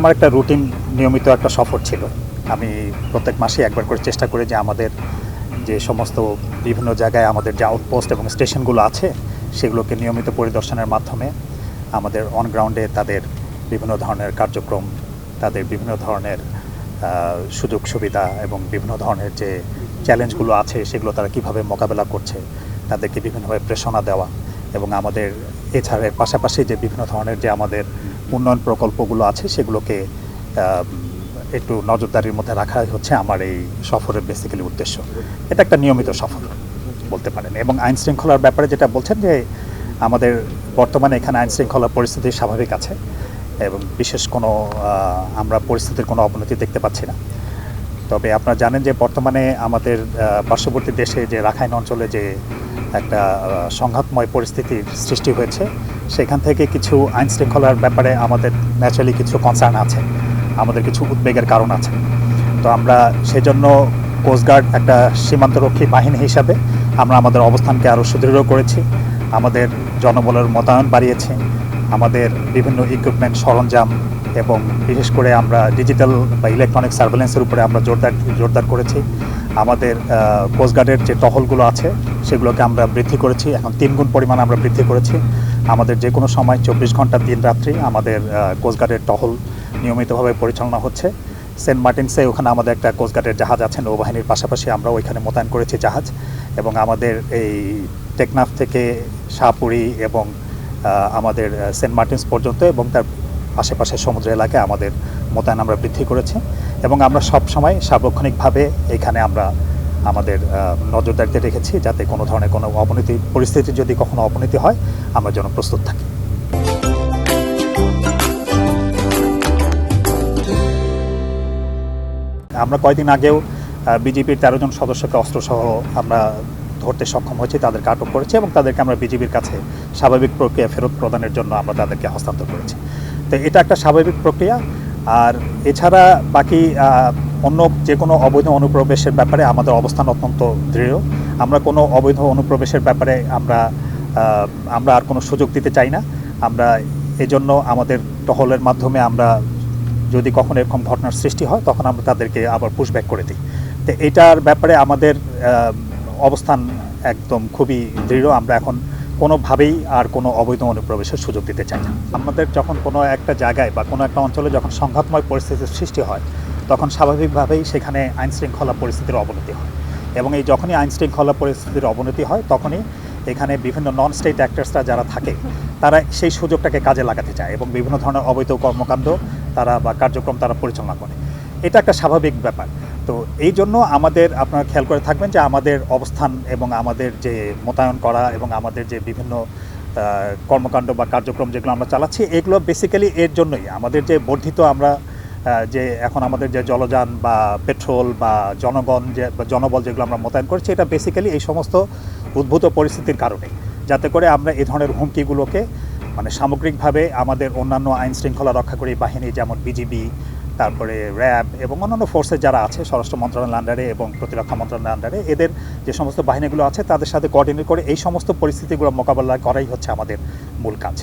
আমার একটা রুটিন নিয়মিত একটা সফর ছিল। আমি প্রত্যেক মাসে একবার করে চেষ্টা করি যে আমাদের যে সমস্ত বিভিন্ন জায়গায় আমাদের যে আউটপোস্ট এবং স্টেশনগুলো আছে, সেগুলোকে নিয়মিত পরিদর্শনের মাধ্যমে আমাদের অন গ্রাউন্ডে তাদের বিভিন্ন ধরনের কার্যক্রম, তাদের বিভিন্ন ধরনের সুযোগ সুবিধা এবং বিভিন্ন ধরনের যে চ্যালেঞ্জগুলো আছে, সেগুলো তারা কীভাবে মোকাবেলা করছে, তাদেরকে বিভিন্নভাবে প্রেরণা দেওয়া এবং আমাদের এছাড়া পাশাপাশি যে বিভিন্ন ধরনের যে আমাদের উন্নয়ন প্রকল্পগুলো আছে, সেগুলোকে একটু নজরদারির মধ্যে রাখা হচ্ছে আমার এই সফরের বেসিক্যালি উদ্দেশ্য। এটা একটা নিয়মিত সফর বলতে পারেন। এবং আইন শৃঙ্খলার ব্যাপারে যেটা বলছেন যে, আমাদের বর্তমানে এখানে আইন শৃঙ্খলার পরিস্থিতি স্বাভাবিক আছে এবং বিশেষ কোনো আমরা পরিস্থিতির কোনো অবনতি দেখতে পাচ্ছি না। তবে আপনারা জানেন যে বর্তমানে আমাদের পার্শ্ববর্তী দেশে যে রাখাইন অঞ্চলে যে একটা সংঘাতময় পরিস্থিতির সৃষ্টি হয়েছে। সেখান থেকে কিছু আইন শৃঙ্খলার ব্যাপারে আমাদের ন্যাচারালি কিছু কনসার্ন আছে, আমাদের কিছু উদ্বেগের কারণ আছে। তো আমরা সেজন্য কোস্টগার্ড একটা সীমান্তরক্ষী বাহিনী হিসাবে আমরা আমাদের অবস্থানকে আরও সুদৃঢ় করেছি। আমাদের জনবলের মোতায়েন বাড়িয়েছি। আমাদের বিভিন্ন ইকুইপমেন্ট সরঞ্জাম এবং বিশেষ করে আমরা ডিজিটাল বা ইলেকট্রনিক সার্ভেলেন্সের উপরে আমরা জোরদার জোরদার করেছি। আমাদের কোস্টগার্ডের যে টহলগুলো আছে সেগুলোকে আমরা বৃদ্ধি করেছি। এখন তিন গুণ পরিমাণ আমরা বৃদ্ধি করেছি। আমাদের যে কোনো সময় চব্বিশ ঘণ্টা দিন রাত্রি আমাদের কোস্টগার্ডের টহল নিয়মিতভাবে পরিচালনা হচ্ছে। সেন্ট মার্টিনসে ওখানে আমাদের একটা কোস্টগার্ডের জাহাজ আছে, নৌবাহিনীর পাশাপাশি আমরা ওইখানে মোতায়েন করেছি জাহাজ। এবং আমাদের এই টেকনাফ থেকে শাহপুরি এবং আমাদের সেন্ট মার্টিনস পর্যন্ত এবং তার আশেপাশে সমুদ্র এলাকায় আমাদের মোতায়েন আমরা বৃদ্ধি করেছি। এবং আমরা সব সময় সার্বক্ষণিকভাবে এখানে আমরা আমাদের নজরদারিতে রেখেছি যাতে কোনো ধরনের কোনো অবনতি, পরিস্থিতি যদি কখনো অবনতি হয়, আমরা যেন প্রস্তুত থাকি। আমরা কয়েকদিন আগেও বিজেপির তেরো জন সদস্যকে অস্ত্রসহ আমরা ধরতে সক্ষম হয়েছি, তাদেরকে আটক করেছি এবং তাদেরকে আমরা বিজেপির কাছে স্বাভাবিক প্রক্রিয়া ফেরত প্রদানের জন্য আমরা তাদেরকে হস্তান্তর করেছি। তো এটা একটা স্বাভাবিক প্রক্রিয়া। আর এছাড়া বাকি অন্য যে কোনো অবৈধ অনুপ্রবেশের ব্যাপারে আমাদের অবস্থান অত্যন্ত দৃঢ়। আমরা কোনো অবৈধ অনুপ্রবেশের ব্যাপারে আমরা আমরা আর কোনো সুযোগ দিতে চাই না। আমরা এজন্য আমাদের টহলের মাধ্যমে আমরা যদি কখনো এরকম ঘটনার সৃষ্টি হয়, তখন আমরা তাদেরকে আবার পুশব্যাক করে দিই। তো এটার ব্যাপারে আমাদের অবস্থান একদম খুবই দৃঢ়। আমরা এখন কোনোভাবেই আর কোনো অবৈধ অনুপ্রবেশের সুযোগ দিতে চাই না। আমাদের যখন কোনো একটা জায়গায় বা কোনো একটা অঞ্চলে যখন সংঘাতময় পরিস্থিতির সৃষ্টি হয় তখন স্বাভাবিকভাবেই সেখানে আইনশৃঙ্খলা পরিস্থিতির অবনতি হয়। এবং এই যখনই আইনশৃঙ্খলা পরিস্থিতির অবনতি হয়, তখনই এখানে বিভিন্ন নন স্টেট অ্যাক্টার্সরা যারা থাকে, তারা সেই সুযোগটাকে কাজে লাগাতে চায় এবং বিভিন্ন ধরনের অবৈধ কর্মকাণ্ড তারা বা কার্যক্রম তারা পরিচালনা করে। এটা একটা স্বাভাবিক ব্যাপার। তো এই জন্য আমাদের আপনারা খেয়াল করে থাকবেন যে আমাদের অবস্থান এবং আমাদের যে মোতায়েন করা এবং আমাদের যে বিভিন্ন কর্মকাণ্ড বা কার্যক্রম যেগুলো আমরা চালাচ্ছি, এগুলো বেসিক্যালি এর জন্যই। আমাদের যে বর্ধিত আমরা যে এখন আমাদের যে জলযান বা পেট্রোল বা জনগণ যে জনবল যেগুলো আমরা মোতায়েন করছি, এটা বেসিক্যালি এই সমস্ত উদ্ভূত পরিস্থিতির কারণে। যাতে করে আমরা এই ধরনের হুমকিগুলোকে মানে সামগ্রিকভাবে আমাদের অন্যান্য আইন শৃঙ্খলা রক্ষাকারী বাহিনী যেমন বিজিবি তারপরে র্যাব এবং অন্যান্য ফোর্সে যারা আছে, স্বরাষ্ট্র মন্ত্রণালয়ের আন্ডারে এবং প্রতিরক্ষা মন্ত্রণালয়ের আন্ডারে এদের যে সমস্ত বাহিনীগুলো আছে, তাদের সাথে কোঅর্ডিনেট করে এই সমস্ত পরিস্থিতিগুলো মোকাবেলা করাই হচ্ছে আমাদের মূল কাজ।